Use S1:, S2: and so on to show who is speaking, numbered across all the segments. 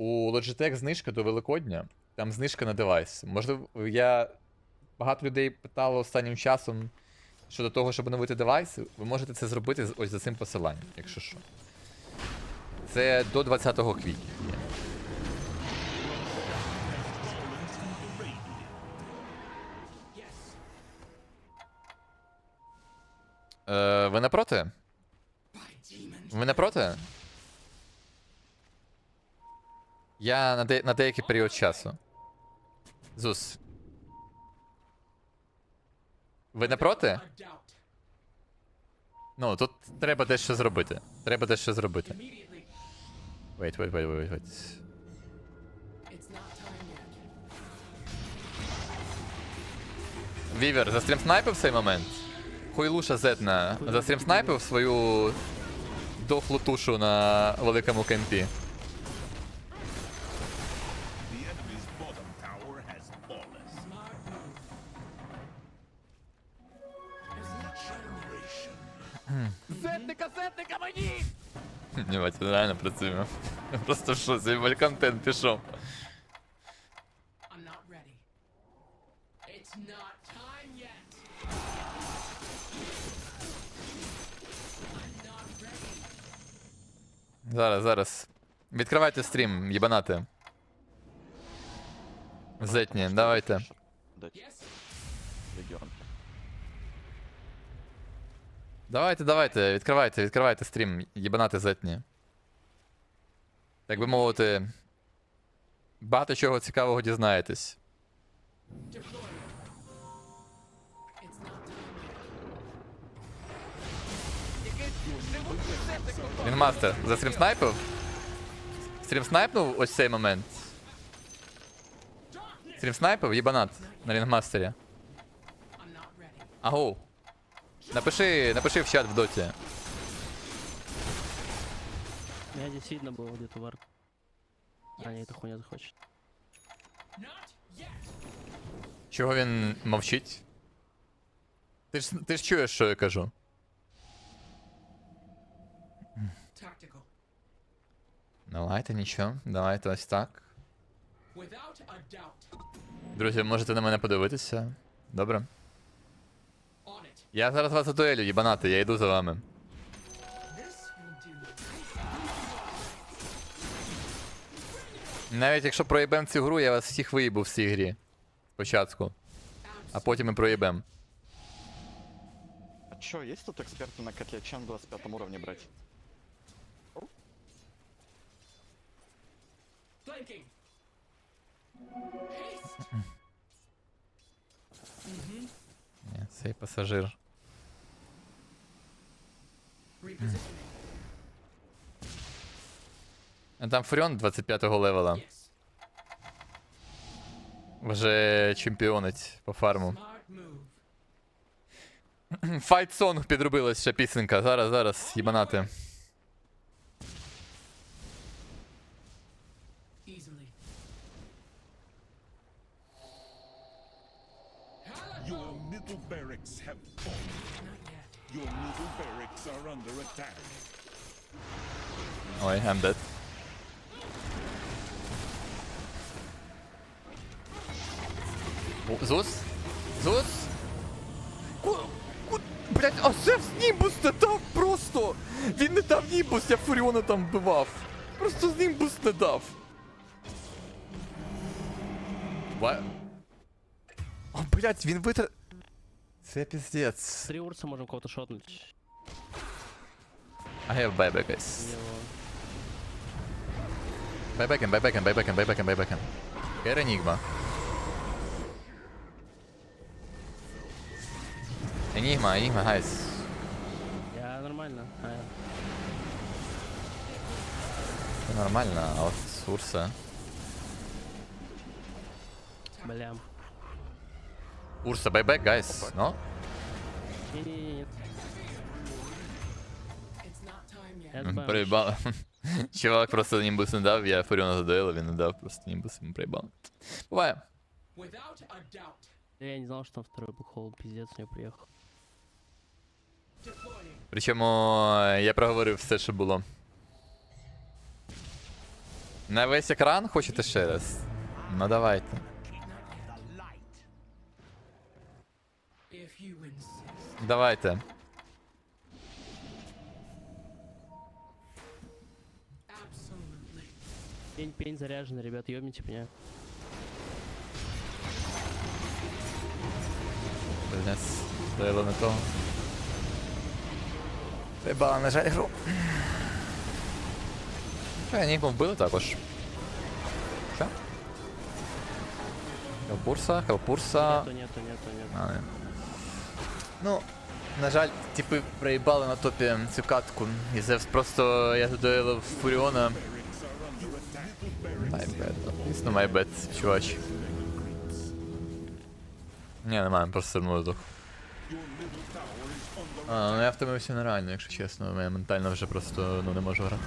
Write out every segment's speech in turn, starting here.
S1: У Logitech знижка до Великодня. Там знижка на девайс. Можливо, я. Багато людей питало останнім часом щодо того, щоб оновити девайс. Ви можете це зробити ось за цим посиланням, якщо що. Це до 20 квітня. Е, ви не проти? Ви не Я на, де, на деякий період часу. Зус. Ви не проти? Ну, тут треба дещо зробити. Треба дещо зробити. Wait, wait, wait, wait, wait. Вівер, застрім снайпив в цей момент? Хуйлуша Зетна застрім снайпив свою дохлу тушу на великому кемпі.
S2: not time yet. I'm not ready.
S1: Зараз, зараз. Відкривайте стрім, їбанати. Зетні, давайте.
S3: Дать
S2: Yes.
S3: регион.
S1: Давайте, давайте, відкривайте, відкривайте стрім, їбанати зетні. Так би мовити. Багато чого цікавого дізнаєтесь.
S2: Deploy. It's not time yet.
S1: Рінгмастер, за стрім снайпив? Стрім снайпнув ось цей момент. Стрім снайпив, їбанат на рінгмастері. Агу. Напиши, напиши в чат в доті.
S4: Я здесь видно было где-то вард. А, не, эта хуйня захочет.
S2: Not yet.
S1: Чого він мовчить? Ти ж, ти ж чуєш, що я кажу.
S2: Tactical.
S1: Давайте нічого, давайте ось так.
S2: Without a doubt.
S1: Друзі, можете на мене подивитися. Добре.
S2: On it.
S1: Я зараз вас дуелю, їбанати, я йду за вами. Навіть якщо проїбем цю гру, я вас всіх виїбу в цій грі. Спочатку. А потім ми проїбем.
S3: А чё, есть тут эксперты на котле? Чем 25 уровне брать?
S2: Flanking. Haste.
S1: Ні, цей пасажир.
S2: Repositioning.
S1: Там Фуріон 25-го левела. Вже чемпіонить по фарму. Fight Song підробилась ще пісенька. Зараз, зараз, їбанати.
S5: Your middle barracks are under attack.
S1: Ой, I'm dead. Зус? Зус? Блять, а Зевс Німбус не дав просто! Він не дав Німбус, я Фуріона там вбивав. Просто Німбус не дав. Ва... О, блять, він витр... Це піздець.
S4: Три урса можем кого-то шотнуть.
S1: I have buyback, guys.
S4: Его...
S1: Байбекен, байбекен, байбекен, байбекен, байбекен. Кер Енігма. Енігма, Енігма, гайс.
S4: Я нормально. А,
S1: Це нормально, а от Урса.
S4: блям.
S1: Урса, байбек, гайс. Ну?
S4: Не-не-не.
S2: It's not time yet.
S4: Я добавим
S1: Проїбав. Чувак просто німбус не дав, я Фуріона задоїла, він не дав, просто німбус йому проїбав. Буває.
S2: Without a doubt.
S4: Я не знал, что там второй бухол, пиздец, я приехал.
S1: Причому е, я проговорив все, що було. На весь екран хочете ще раз? Ну давайте. Давайте.
S4: Пень, пень заряженный, ребят, ёбните меня.
S1: Блять, стояло на того. Треба, на жаль, гру. Що, Енігму вбили також. Що? Хелпурса, Хелпурса.
S4: Нету, нету, нету, нету.
S1: А, не. Ну, на жаль, типи проїбали на топі цю катку. І Зевс просто я додоїлив Фуріона. My bad. Звісно, my bad, чувач. Ні, немає, просто одно здох. А, ну я втомився нереально, якщо чесно. Я ментально вже просто ну, не можу грати.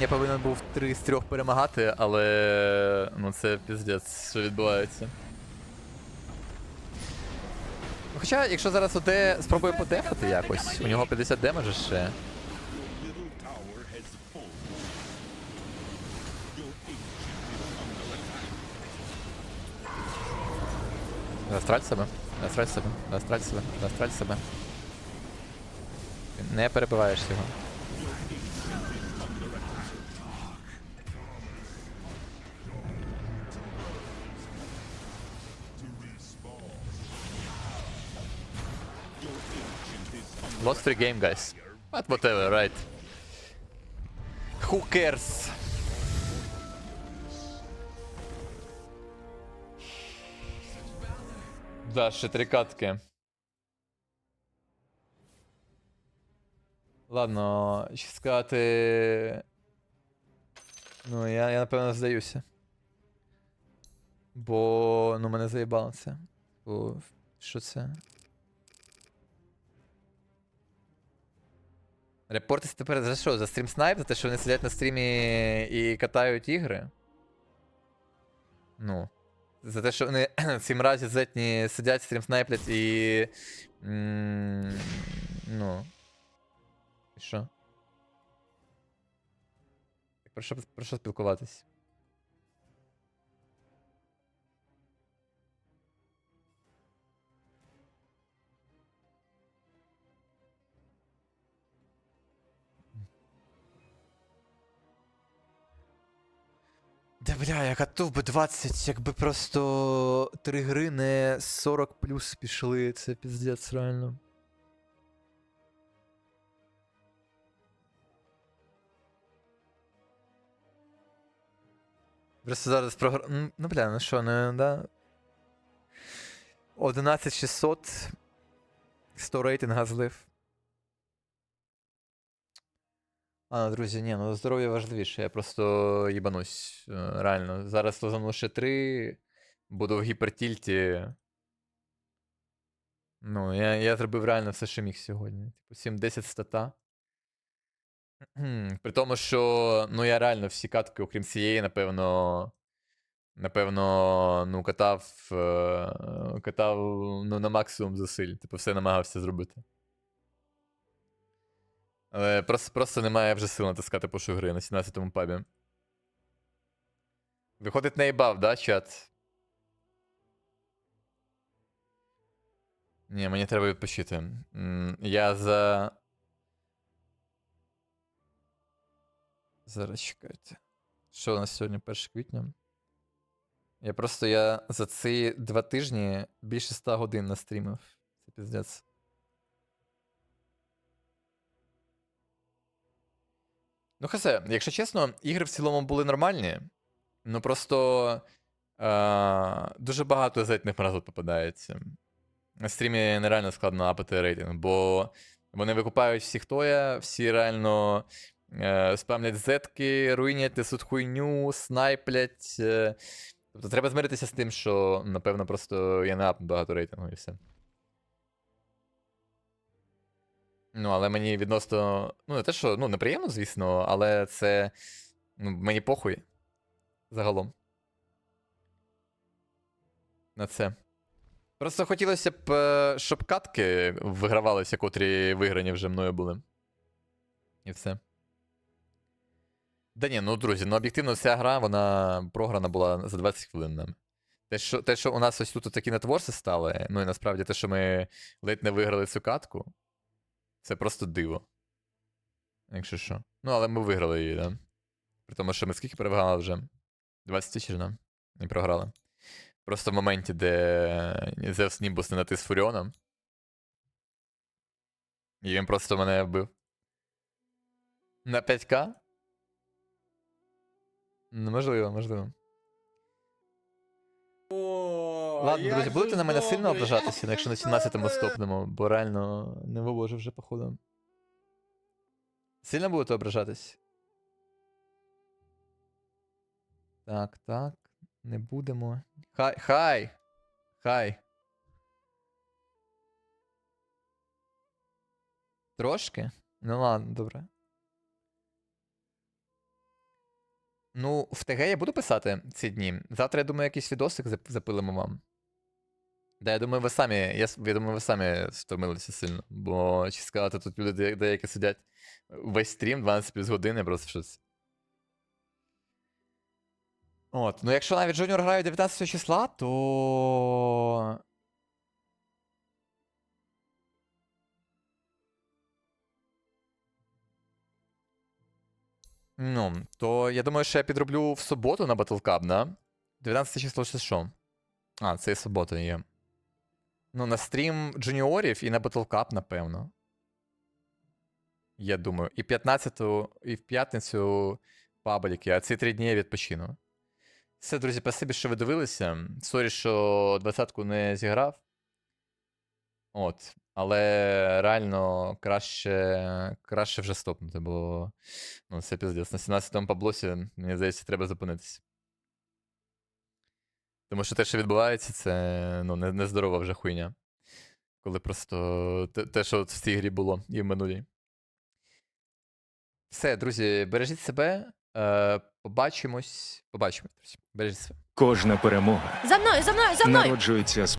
S1: Я повинен був 3 з 3 перемагати, але ну це піздець, що відбувається. Хоча, якщо зараз ОД спробує подефати якось, у нього 50 демеджа ще. Застраль себе, застраль себе, застраль себе, застраль себе. Не перебиваєш його. Lost three game, guys. But whatever, right? Who cares? Да, ще три катки. Ладно, що сказати. Ну, я, я напевно здаюся. Бо ну мене заїбало це. Бо що це? Репортись тепер за що? За стрім снайп? За те, що вони сидять на стрімі і катають ігри? Ну. За те, що вони в цім разі зетні сидять, стрім снайплять і. Ну. І що? Про що, про що спілкуватись? Бля, я готов би 20, якби просто три гри не 40 плюс пішли, це піздець реально. Просто зараз програ... Ну, Ну, бля, ну що, ну, да. 11600. 100 рейтинга злив. А, друзі, ні, ну здоров'я важливіше, я просто їбанусь. е, Реально. Зараз лозану ще 3, буду в гіпертільті. Ну, я, я зробив реально все, що міг сьогодні. Типу 7-10 стата. При тому, що ну я реально всі катки, окрім цієї, напевно. Напевно, ну, катав. е, Катав ну, на максимум зусиль. Типу, все намагався зробити. Але просто, просто немає вже сил натискати пошу гри на 17-му пабі. Виходить наїбав, да, чат? Ні, мені треба відпочити. Я за. Зараз чекайте. Що у нас сьогодні 1 квітня? Я просто я за ці два тижні більше 100 годин настрімив. Це піздець. Ну, хасе, якщо чесно, ігри в цілому були нормальні. Ну просто е- дуже багато зетних мразот попадається. На стрімі нереально складно апати рейтинг, бо вони викупають всіх тоя, всі реально е- спамлять зетки, руйнять, несуть хуйню, снайплять. Е- тобто треба змиритися з тим, що, напевно, просто я не апну багато рейтингу і все. Ну, але мені відносно. Ну, не те, що ну, неприємно, звісно, але це. Ну, мені похуй. Загалом. На це. Просто хотілося б, е, щоб катки вигравалися, котрі виграні вже мною були. І все. Да ні, ну друзі, ну об'єктивно вся гра, вона програна була за 20 хвилин нам. Те, що, те, що у нас ось тут такі нетворси стали, ну і насправді те, що ми ледь не виграли цю катку, це просто диво. Якщо що. Ну, але ми виграли її, да? При тому, що ми скільки перевиграли вже? 20 тисяч, да? І програли. Просто в моменті, де Зевс Німбус не натис Фуріоном. І він просто мене вбив. На 5к? Ну, можливо, можливо. Ладно, друзі, будете на мене сильно ображатися, якщо на 17-му стопнемо, бо реально не вивожу вже, походу. Сильно будете ображатись? Так, так. Не будемо. Хай. Хай! Хай. Трошки? Ну ладно, добре. Ну, в ТГ я буду писати ці дні. Завтра, я думаю, якийсь відосик запилимо вам. Да, я думаю, ви самі. Я, я думаю, ви самі стомилися сильно. Бо, чи сказати, тут люди деякі сидять весь стрім 12 плюс години, просто щось. От, ну якщо навіть Junior грає 19 числа, то. Ну, то я думаю, що я підроблю в суботу на Battle да? 19 число це що? А, це і субота є. Ну, на стрім джуніорів і на Battle Cup, напевно. Я думаю. І 15-ту, і в п'ятницю пабліки, а ці три дні я відпочину. Все, друзі, спасибі, що ви дивилися. Сорі, що 20-ку не зіграв. От. Але реально краще, краще вже стопнути, бо ну, це піздець. На 17-му паблосі, мені здається, треба зупинитися. Тому що те, що відбувається, це ну, нездорова вже хуйня. Коли просто те, те, що от в цій грі було і в минулій. Все, друзі, бережіть себе. Е, побачимось. Побачимось, друзі. Бережіть себе.
S6: Кожна перемога
S7: За мною, за мною, за мною!
S6: народжується з